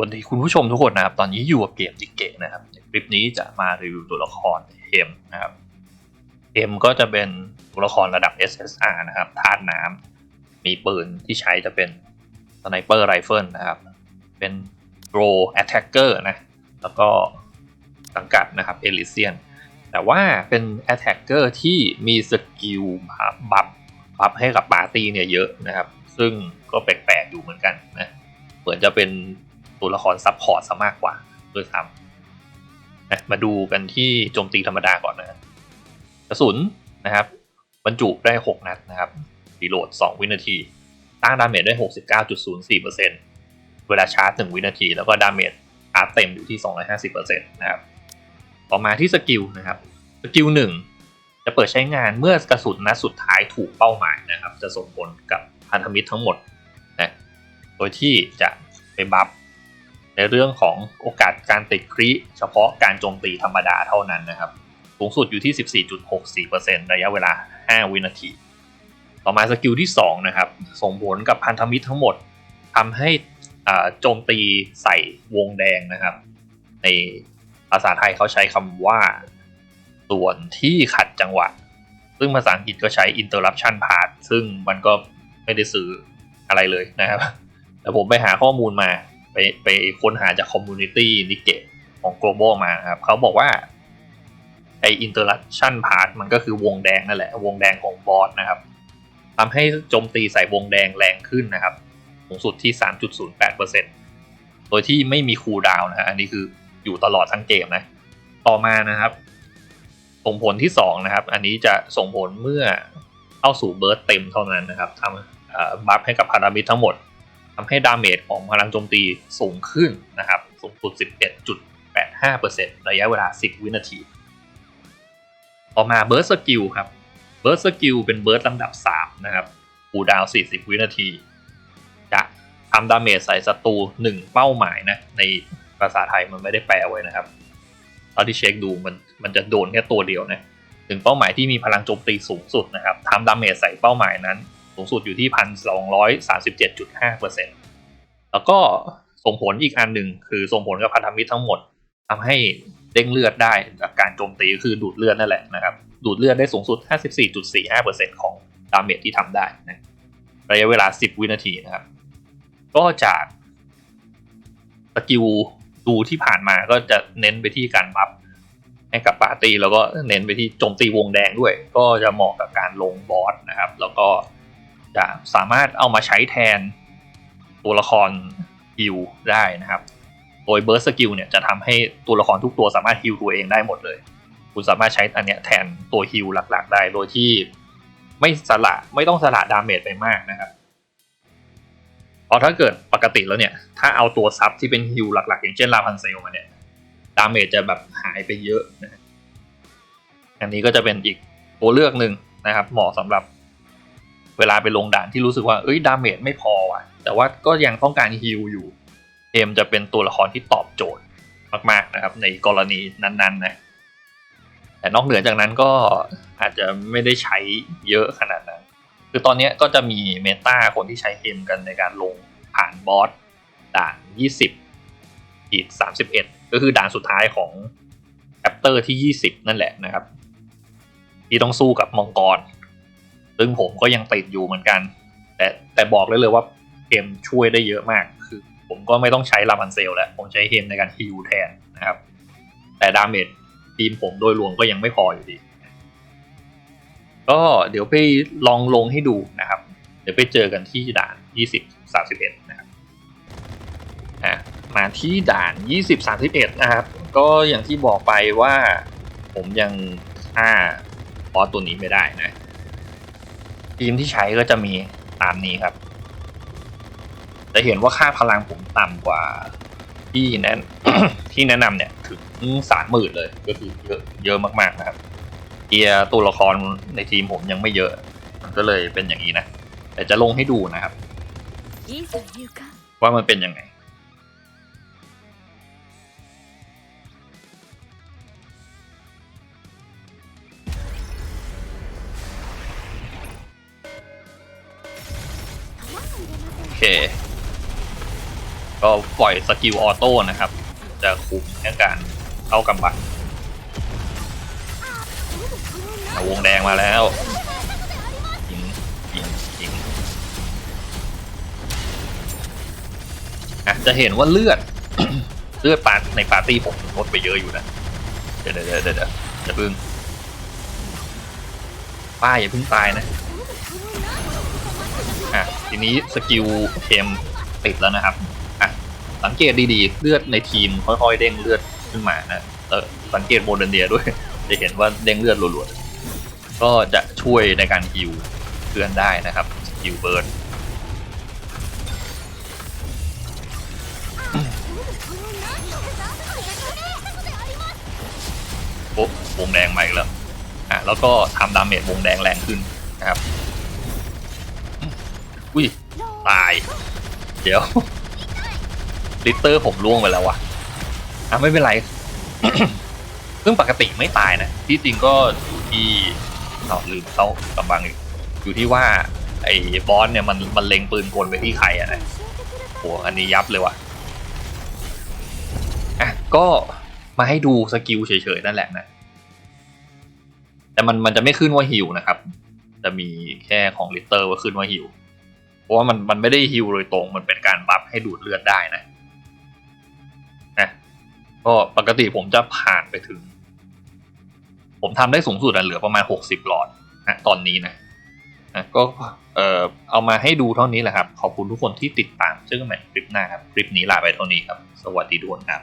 วัสดีคุณผู้ชมทุกคนนะครับ ตอนนี้อยู่กับเกมดิเกะนะครับในคลิปนี้จะมารีวิวตัวละครเฮมนะครับเฮมก็จะเป็นตัวละครระดับ SSR นะครับธาตุน้ำมีปืนที่ใช้จะเป็นสไนเปอร์ไรเฟิลนะครับ เป็นโรแอตแทกเกอร์นะ แล้วก็สังกัดนะครับเอลิเซียน แต่ว่าเป็นแอตแทกเกอร์ที่มีสกิลบัฟบัฟบัฟให้กับปาร์ตี้เนี่ยเยอะนะครับ ซึ่งก็แปลกๆอยู่เหมือนกันนะ เหมือนจะเป็น ตัวละครซับพอร์ตซะมากกว่าด้วยซ้ำนะมาดูกันที่โจมตีธรรมดาก่อนนะกระสุนนะครับ บรรจุได้ 6 นัดนะครับรีโหลด 2 วินาที ตั้งดาเมจได้ 69.04%เวลาชาร์จ 1 วินาที แล้วก็ดาเมจชาร์จเต็มอยู่ที่ 250%นะครับต่อมาที่สกิลนะครับสกิลหนึ่งจะเปิดใช้งานเมื่อกระสุนนัดสุดท้ายถูกเป้าหมายนะครับ จะส่งผลกับพันธมิตรทั้งหมดนะโดยที่จะไปบัฟ ในเรื่องของโอกาสการติดคริเฉพาะการโจมตีธรรมดาเท่านั้นนะครับ สูงสุดอยู่ที่ 14.64%ระยะเวลา 5 วินาที ต่อมาสกิลที่ 2 นะครับ ส่งผลกับพันธมิตรทั้งหมดทำให้อ่าโจมตีใส่วงแดงนะครับ ในภาษาไทยเขาใช้คำว่า ส่วนที่ขัดจังหวะ ซึ่งภาษาอังกฤษก็ใช้ interruption part ซึ่งมันก็ไม่ได้ซื้ออะไรเลยนะครับแต่ผมไปหาข้อมูลมา ไปไปค้นหาจาก community นิเกะของ global มาครับเขาบอกว่าไอ interruption part มันก็คือวงแดงนั่นแหละ วงแดงของบอสนะครับทำให้โจมตีใส่วงแดงแรงขึ้นนะครับสูงสุดที่ 3.08%โดยที่ไม่มีคูลดาวน์นะฮะอันนี้คืออยู่ตลอดทั้งเกมนะ ต่อมานะครับ ส่งผลที่ 2 นะครับ อันนี้จะส่งผลเมื่อเข้าสู่เบิร์ตเต็มเท่านั้นนะครับทำบัฟให้กับพารามิตทั้งหมด ทำให้ดาเมจของพลังโจมตีสูงขึ้นนะครับสูงสุด 11.85%ระยะเวลา 10 วินาที ต่อมาเบิร์ตสกิลครับเบิร์ตสกิลเป็นเบิร์ตลำดับ 3 นะครับคูดาว 40 วินาที จะทำดาเมจใส่ศัตรู 1 เป้าหมายนะ ในภาษาไทยมันไม่ได้แปลไว้นะครับตอนที่เช็คดูมันมันจะโดนแค่ตัวเดียวนะถึงเป้าหมายที่มีพลังโจมตีสูงสุดนะครับทำดาเมจใส่เป้าหมายนั้น สูงสุดอยู่ที่พันสองร้อยสามสิบเจ็ดจุดห้าเปอร์เซ็นแล้วก็ส่งผลอีกอันหนึ่งคือส่งผลกับพันธมิตรทั้งหมดทำให้เด้งเลือดได้จากการโจมตีคือดูดเลือดนั่นแหละนะครับ ดูดเลือดได้สูงสุด 54.45%ของดาเมจที่ทำได้นะระยะเวลา 10 วินาทีนะครับ ก็จากสกิลดูที่ผ่านมาก็จะเน้นไปที่การบัฟให้กับปาร์ตี้แล้วก็เน้นไปที่โจมตีวงแดงด้วย ก็จะเหมาะกับการลงบอสนะครับ แล้วก็ จะสามารถเอามาใช้แทนตัวละครฮิลได้นะครับ โดยเบิร์สกิลเนี่ยจะทำให้ตัวละครทุกตัวสามารถฮิลตัวเองได้หมดเลย คุณสามารถใช้อันเนี้ยแทนตัวฮิลหลักๆ ได้ โดยที่ไม่สละไม่ต้องสละดาเมจไปมากนะครับเพราะถ้าเกิดปกติแล้วเนี่ย ถ้าเอาตัวซับที่เป็นฮิลหลักๆ อย่างเช่นลาพันเซลมาเนี่ย ดาเมจจะแบบหายไปเยอะนะฮะอันนี้ก็จะเป็นอีกตัวเลือกหนึ่งนะครับ เหมาะสำหรับ เวลาไปลงด่านที่รู้สึกว่าเอ้ยดาเมจไม่พอว่ะ แต่ว่าก็ยังต้องการฮิลอยู่เอมจะเป็นตัวละครที่ตอบโจทย์มากๆนะครับ ในกรณีนั้นๆนะแต่นอกเหนือจากนั้นก็อาจจะไม่ได้ใช้เยอะขนาดนั้น คือตอนนี้ก็จะมีเมตาคนที่ใช้เอมกันในการลงผ่านบอสด่าน 20อีก31 ก็คือด่านสุดท้ายของแ a ปเตอร์ที่ 20 นั่นแหละนะครับ ที่ต้องสู้กับมังกร ซึ่งผมก็ยังติดอยู่เหมือนกัน แต่แต่บอกเลยเลยว่าเกมช่วยได้เยอะมาก คือผมก็ไม่ต้องใช้ลามันเซลแล้ว ผมใช้เฮมในการฮิลแทนนะครับ แต่ดาเมจทีมผมโดยรวมก็ยังไม่พออยู่ดี ก็เดี๋ยวไปลองลงให้ดูนะครับ เดี๋ยวไปเจอกันที่ด่าน 20 31 นะครับอะมาที่ด่าน 20 31 นะครับ ก็อย่างที่บอกไปว่าผมยังฆ่าบอสตัวนี้ไม่ได้นะ ทีมที่ใช้ก็จะมีตามนี้ครับ จะเห็นว่าค่าพลังผมต่ำกว่า ที่แนะที่แนะนำเนี่ยถึงสามหมื่นเลยก็คือเยอะเยอะมากๆนะครับเกียร์ตัวละครในทีมผมยังไม่เยอะก็เลยเป็นอย่างนี้นะแต่จะลงให้ดูนะครับ ว่ามันเป็นยังไง เค ก็ปล่อยสกิลออโต้นะครับ จะคุมแค่องการเข้ากำบังอะวงแดงมาแล้วยิงยิงยิงอะจะเห็นว่าเลือด เลือดปาในปาร์ตี้ผมลดไปเยอะอยู่นะ เดี๋ยวเดี๋ยวเดี๋ยวเดี๋ยวจะพึ่งป้าอย่าพึ่งตายนะ อะทีนี้สกิลเกมติดแล้วนะครับอะสังเกตดีๆ เลือดในทีมค่อยๆ เด้งเลือดขึ้นมานะเออสังเกตโมเดนเดียด้วย จะเห็นว่าเด้งเลือดรัวๆก็จะช่วยในการฮิวเพื่อนได้นะครับสกิลเบิร์นโอ้วงแดงมาอีกแล้วอะแล้วก็ทำดาเมจวงแดงแรงขึ้นนะครับ อุ้ย ตาย เดี๋ยว ลิตเตอร์ผมล่วงไปแล้ววะอะไม่เป็นไร ซึ่งปกติไม่ตายนะ ที่จริงก็อยู่ที่เอาลืมเข้ากำบังอีกอยู่ที่ว่า ไอ้บอสเนี่ยมันมันเล็งปืนกลไปที่ใครอะนะโหอันนี้ยับเลยว่ะอะก็มาให้ดูสกิลเฉยๆนั่นแหละนะ แต่มันมันจะไม่ขึ้นว่าฮิวนะครับ จะมีแค่ของลิตเตอร์ว่าขึ้นว่าฮิว เพราะว่ามันมันไม่ได้ฮิวโดยตรง มันเป็นการบัฟให้ดูดเลือดได้นะนะก็ปกติผมจะผ่านไปถึง ผมทำได้สูงสุดอะเหลือประมาณหกสิบหลอดนะตอนนี้นะนะก็เอ่อเอามาให้ดูเท่านี้แหละครับ ขอบคุณทุกคนที่ติดตามเจอกันใหม่คลิปหน้าครับ คลิปนี้ลาไปเท่านี้ครับ สวัสดีทุกคนครับ